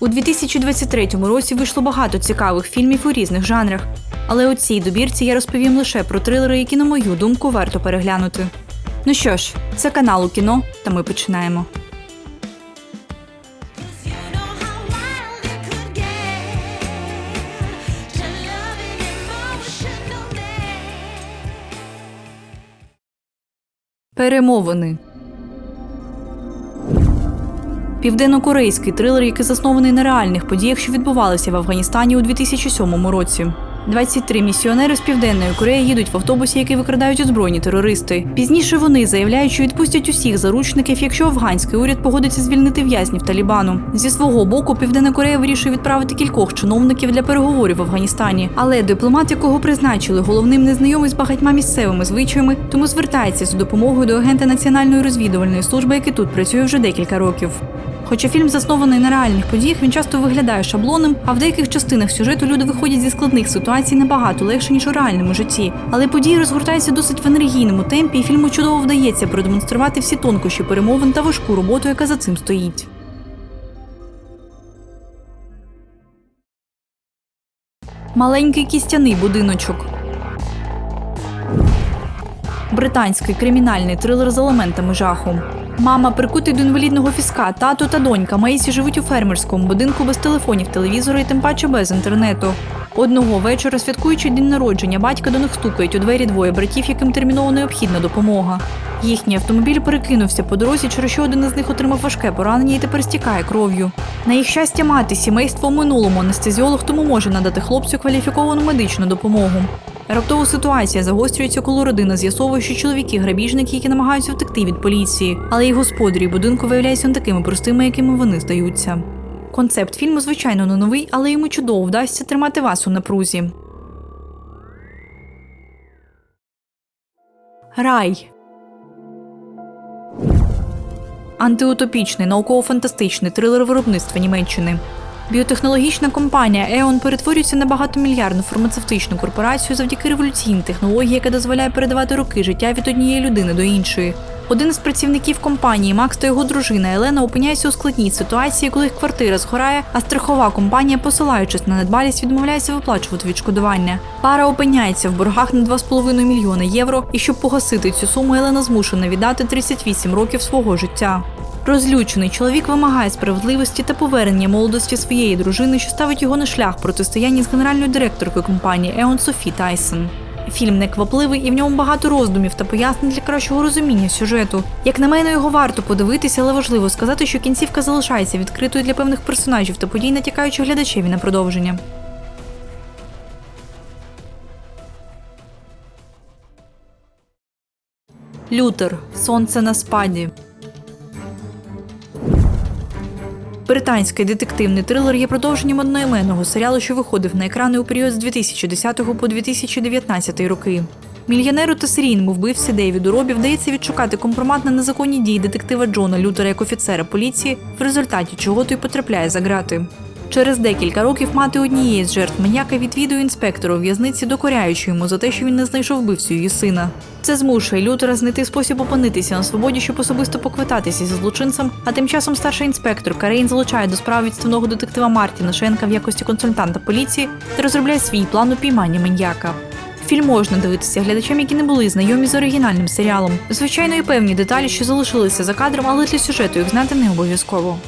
У 2023 році вийшло багато цікавих фільмів у різних жанрах. Але у цій добірці я розповім лише про трилери, які, на мою думку, варто переглянути. Ну що ж, це канал у кіно, та ми починаємо. You Південно-корейський трилер, який заснований на реальних подіях, що відбувалися в Афганістані у 2007 році. 23 місіонери з південної Кореї їдуть в автобусі, який викрадають озброєні терористи. Пізніше вони заявляють, що відпустять усіх заручників, якщо афганський уряд погодиться звільнити в'язнів Талібану. Зі свого боку, Південна Корея вирішує відправити кількох чиновників для переговорів в Афганістані. Але дипломат, якого призначили головним, незнайомий з багатьма місцевими звичаями, тому звертається за допомогою до агента Національної розвідувальної служби, який тут працює вже декілька років. Хоча фільм заснований на реальних подіях, він часто виглядає шаблоном, а в деяких частинах сюжету люди виходять зі складних ситуацій набагато легше, ніж у реальному житті. Але події розгортаються досить в енергійному темпі, і фільму чудово вдається продемонструвати всі тонкощі перемовин та важку роботу, яка за цим стоїть. Маленький кістяний будиночок. Британський кримінальний трилер з елементами жаху. Мама прикутий до інвалідного фіска, тато та донька Мейсі живуть у фермерському будинку без телефонів, телевізора і тим паче без інтернету. Одного вечора, святкуючи день народження, батька до них стукають у двері двоє братів, яким терміново необхідна допомога. Їхній автомобіль перекинувся по дорозі, через що один із них отримав важке поранення і тепер стікає кров'ю. На їх щастя, мати сімейство в минулому анестезіолог тому може надати хлопцю кваліфіковану медичну допомогу. Раптово ситуація загострюється, коли родина з'ясовує, що чоловіки грабіжники, які намагаються втекти від поліції, але й господарі будинку виявляються не такими простими, якими вони здаються. Концепт фільму, звичайно, не новий, але йому чудово вдасться тримати вас у напрузі. Рай. Антиутопічний науково-фантастичний трилер виробництва Німеччини. Біотехнологічна компанія Еон перетворюється на багатомільярдну фармацевтичну корпорацію завдяки революційній технології, яка дозволяє передавати роки життя від однієї людини до іншої. Один із працівників компанії Макс та його дружина Елена опиняються у складній ситуації, коли їх квартира згорає, а страхова компанія, посилаючись на недбалість, відмовляється виплачувати відшкодування. Пара опиняється в боргах на 2,5 мільйони євро, і щоб погасити цю суму, Елена змушена віддати 38 років свого життя. Розлючений чоловік вимагає справедливості та повернення молодості своєї дружини, що ставить його на шлях протистояння з генеральною директоркою компанії Еон Софі Тайсон. Фільм неквапливий і в ньому багато роздумів та пояснень для кращого розуміння сюжету. Як на мене, його варто подивитися, але важливо сказати, що кінцівка залишається відкритою для певних персонажів та подій, натякаючи глядачеві на продовження. Лютер. Сонце на спаді. Британський детективний трилер є продовженням одноіменного серіалу, що виходив на екрани у період з 2010 по 2019 роки. Мільйонеру та серійному вбивці Дейвіду Робі вдається відшукати компромат на незаконні дії детектива Джона Лютера як офіцера поліції, в результаті чого той потрапляє за грати. Через декілька років мати однієї з жертв маньяка відвідує інспектора у в'язниці, докоряючи йому за те, що він не знайшов вбивцю її сина. Це змушує Лютера знайти спосіб опинитися на свободі, щоб особисто поквитатися зі злочинцем. А тим часом старша інспектор Карейн залучає до справи відставного детектива Мартіна Шенка в якості консультанта поліції та розробляє свій план упіймання маньяка. Фільм можна дивитися глядачам, які не були знайомі з оригінальним серіалом. Звичайно, і певні деталі, що залишилися за кадром, але для сюжету їх знати не обов'язково.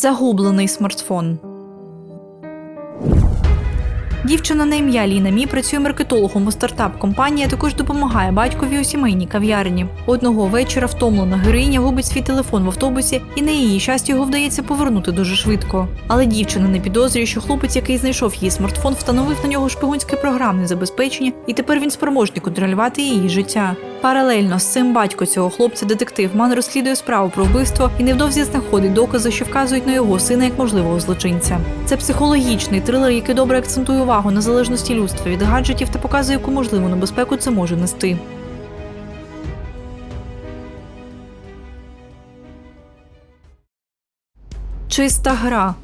Загублений смартфон. Дівчина на ім'я Ліна Мі працює маркетологом у стартап-компанії, а також допомагає батькові у сімейній кав'ярні. Одного вечора втомлена героїня губить свій телефон в автобусі, і на її щастя його вдається повернути дуже швидко. Але дівчина не підозрює, що хлопець, який знайшов її смартфон, встановив на нього шпигунське програмне забезпечення, і тепер він спроможний контролювати її життя. Паралельно з цим батько цього хлопця, детектив Ман розслідує справу про вбивство і невдовзі знаходить докази, що вказують на його сина як можливого злочинця. Це психологічний трилер, який добре акцентує увагу на залежності людства від гаджетів та показує, яку можливу небезпеку це може нести. Чиста гра.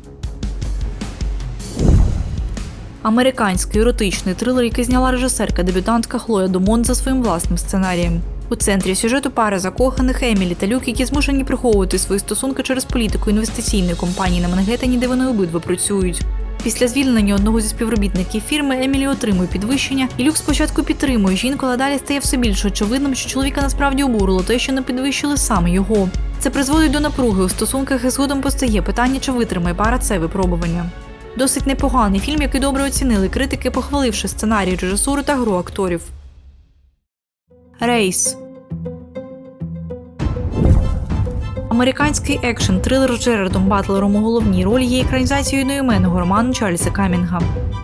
Американський еротичний трилер, який зняла режисерка дебютантка Хлоя Домон за своїм власним сценарієм. У центрі сюжету пара закоханих Емілі та Люк, які змушені приховувати свої стосунки через політику інвестиційної компанії на Мангеттені, де вони обидва працюють. Після звільнення одного зі співробітників фірми Емілі отримує підвищення, і Люк спочатку підтримує жінку, але далі стає все більш очевидним, що чоловіка насправді обурило те, що не підвищили саме його. Це призводить до напруги у стосунках і згодом постає питання, чи витримає пара це випробування. Досить непоганий фільм, який добре оцінили критики, похваливши сценарій, режисуру та гру акторів. Рейс Американський екшн трилер з Джерардом Батлером у головній ролі є екранізацією одноіменного роману Чарльза Камінга.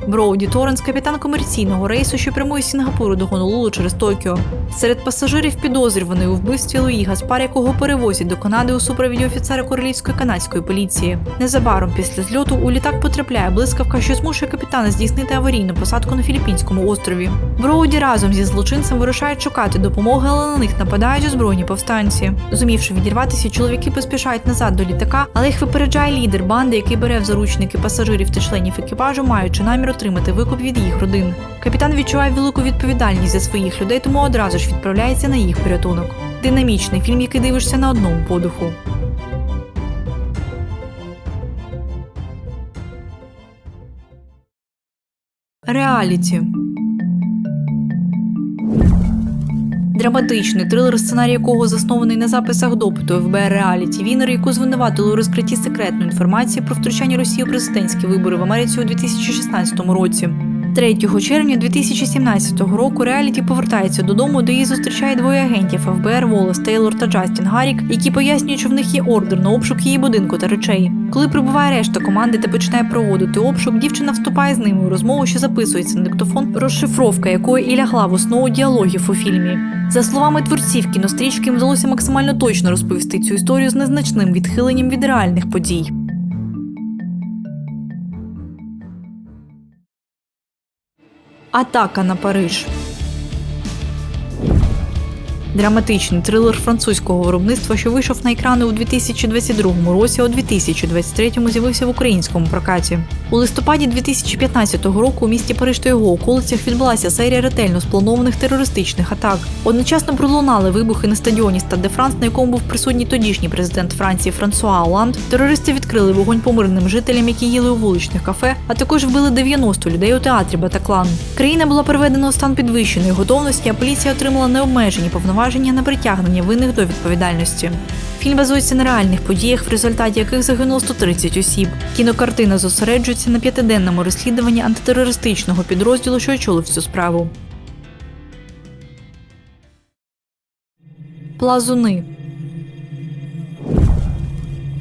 Броуді Торренс – капітан комерційного рейсу, що прямує з Сінгапуру до Гонолулу через Токіо. Серед пасажирів підозрюваний у вбивстві Луї Гаспар, якого перевозять до Канади у супровіді офіцера королівської канадської поліції. Незабаром після зльоту у літак потрапляє блискавка, що змушує капітана здійснити аварійну посадку на Філіппінському острові. Броуді разом зі злочинцем вирушають шукати допомоги, але на них нападають озброєні повстанці. Зумівши відірватися, чоловіки поспішають назад до літака, але їх випереджає лідер банди, який бере в заручники пасажирів та членів екіпажу, маючи намір отримати викуп від їх родин. Капітан відчуває велику відповідальність за своїх людей, тому одразу ж відправляється на їх порятунок. Динамічний фільм, який дивишся на одному подуху. Реаліті Драматичний трилер, сценарій якого заснований на записах допиту ФБР Реаліті Вінер, яку звинуватили у розкритті секретної інформації про втручання Росії у президентські вибори в Америці у 2016 році. 3 червня 2017 року Реаліті повертається додому, де її зустрічає двоє агентів ФБР Волес Тейлор та Джастін Гарік, які пояснюють, що в них є ордер на обшук її будинку та речей. Коли прибуває решта команди та починає проводити обшук, дівчина вступає з ними у розмову, що записується на диктофон, розшифровка якої і лягла в основу діалогів у фільмі. За словами творців кінострічки, їм вдалося максимально точно розповісти цю історію з незначним відхиленням від реальних подій. Атака на Париж. Драматичний трилер французького виробництва, що вийшов на екрани у 2022 році, а у 2023 з'явився в українському прокаті. У листопаді 2015 року у місті Париж та його околицях відбулася серія ретельно спланованих терористичних атак. Одночасно пролунали вибухи на стадіоні Стад де Франс, на якому був присутній тодішній президент Франції Франсуа Оланд. Терористи відкрили вогонь по мирним жителям, які їли у вуличних кафе, а також вбили 90 людей у театрі Батаклан. Країна була приведена у стан підвищеної готовності, а поліція отримала необмежені повноваження на притягнення винних до відповідальності. Фільм базується на реальних подіях, в результаті яких загинуло 130 осіб. Кінокартина зосереджується на п'ятиденному розслідуванні антитерористичного підрозділу, що очолив цю справу. Плазуни.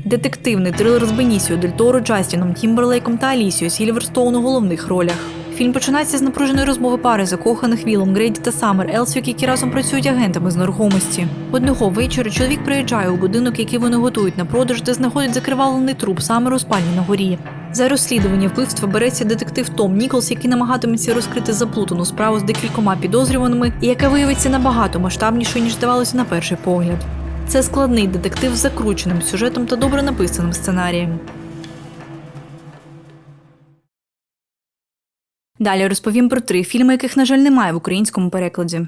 Детективний трилер з Бенісіо Дель Торо, Джастіном Тімберлейком та Алісіо Сільверстоун у головних ролях. Фільм починається з напруженої розмови пари закоханих Вілом Грейді та Саммер Елсвік, які разом працюють агентами з нерухомості. Одного вечора чоловік приїжджає у будинок, який вони готують на продаж, де знаходять закривавлений труп Саммер у спальні на горі. За розслідування вбивства береться детектив Том Ніколс, який намагатиметься розкрити заплутану справу з декількома підозрюваними, яка виявиться набагато масштабнішою, ніж здавалося на перший погляд. Це складний детектив з закрученим сюжетом та добре написаним сценарієм. Далі розповім про три фільми, яких, на жаль, немає в українському перекладі.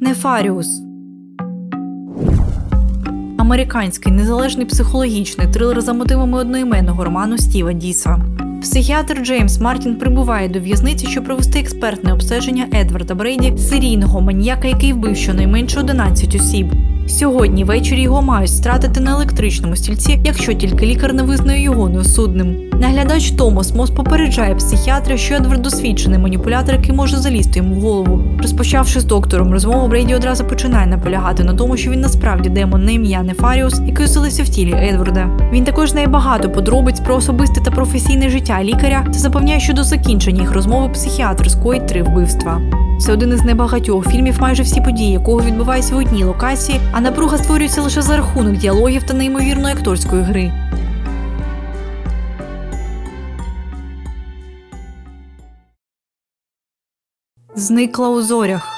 Нефаріус. Американський незалежний психологічний трилер за мотивами одноіменного роману Стіва Діса. Психіатр Джеймс Мартін прибуває до в'язниці, щоб провести експертне обстеження Едварда Брейді, серійного маніяка, який вбив щонайменше 11 осіб. Сьогодні ввечері його мають стратити на електричному стільці, якщо тільки лікар не визнає його неосудним. Наглядач Томас Мос попереджає психіатра, що Едвард досвідчений маніпулятор, який може залізти йому в голову. Розпочавши з доктором розмову, Брейді одразу починає наполягати на тому, що він насправді демон на ім'я Нефаріус, який оселився в тілі Едварда. Він також знає багато подробиць про особисте та професійне життя лікаря та запевняє, що до закінчення їх розмови психіатр скоїть три вбивства. Це один із небагатьох фільмів, майже всі події, якого відбуваються в одній локації, а напруга створюється лише за рахунок діалогів та неймовірної акторської гри. Зникла у зорях.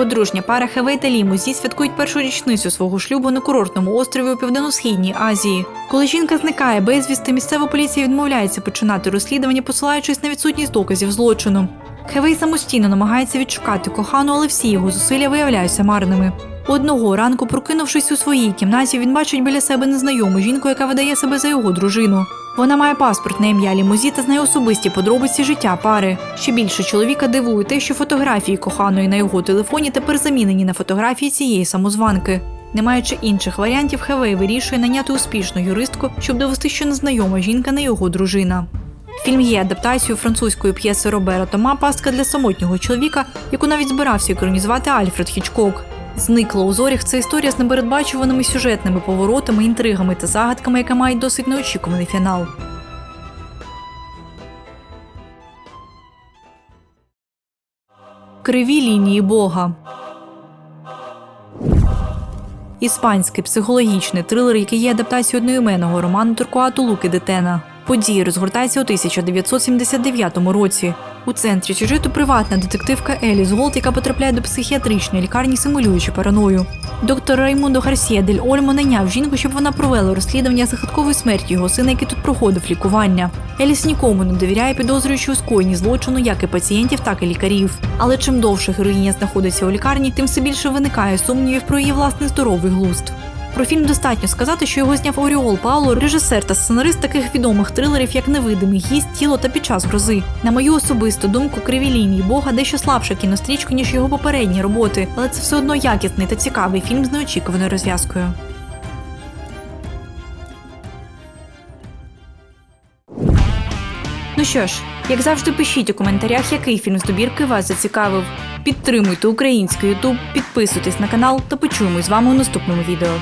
Подружня пара Хевей та Лімузі святкують першу річницю свого шлюбу на курортному острові у південно-східній Азії. Коли жінка зникає безвісти, місцева поліція відмовляється починати розслідування, посилаючись на відсутність доказів злочину. Хевей самостійно намагається відшукати кохану, але всі його зусилля виявляються марними. Одного ранку, прокинувшись у своїй кімнаті, він бачить біля себе незнайому жінку, яка видає себе за його дружину. Вона має паспорт на ім'я Лімузі та знає особисті подробиці життя пари. Ще більше чоловіка дивує те, що фотографії коханої на його телефоні тепер замінені на фотографії цієї самозванки. Не маючи інших варіантів, Хевей вирішує наняти успішну юристку, щоб довести, що незнайома жінка не його дружина. Фільм є адаптацією французької п'єси Робера Тома Пастка для самотнього чоловіка, яку навіть збирався екранізувати Альфред Хічкок. Зникла у зорях це історія з непередбачуваними сюжетними поворотами, інтригами та загадками, яка має досить неочікуваний фінал. Криві лінії Бога. Іспанський психологічний трилер, який є адаптацією одноіменного роману Туркуату Луки Детена. Події розгортаються у 1979 році. У центрі сюжету приватна детективка Еліс Голд, яка потрапляє до психіатричної лікарні, симулюючи параною. Доктор Раймондо Гарсія дель Ольмо найняв жінку, щоб вона провела розслідування загадкової смерті його сина, який тут проходив лікування. Еліс нікому не довіряє, підозрюючи у скоєнні злочину як і пацієнтів, так і лікарів. Але чим довше героїня знаходиться у лікарні, тим все більше виникає сумнівів про її власний здоровий глузд. Про фільм достатньо сказати, що його зняв Оріол Пауло, режисер та сценарист таких відомих трилерів, як Невидимий гість, тіло та під час грози. На мою особисту думку, криві лінії Бога дещо слабша кінострічка, ніж його попередні роботи, але це все одно якісний та цікавий фільм з неочікуваною розв'язкою. Ну що ж, як завжди, пишіть у коментарях, який фільм з добірки вас зацікавив. Підтримуйте український Ютуб, підписуйтесь на канал та почуємось з вами у наступному відео.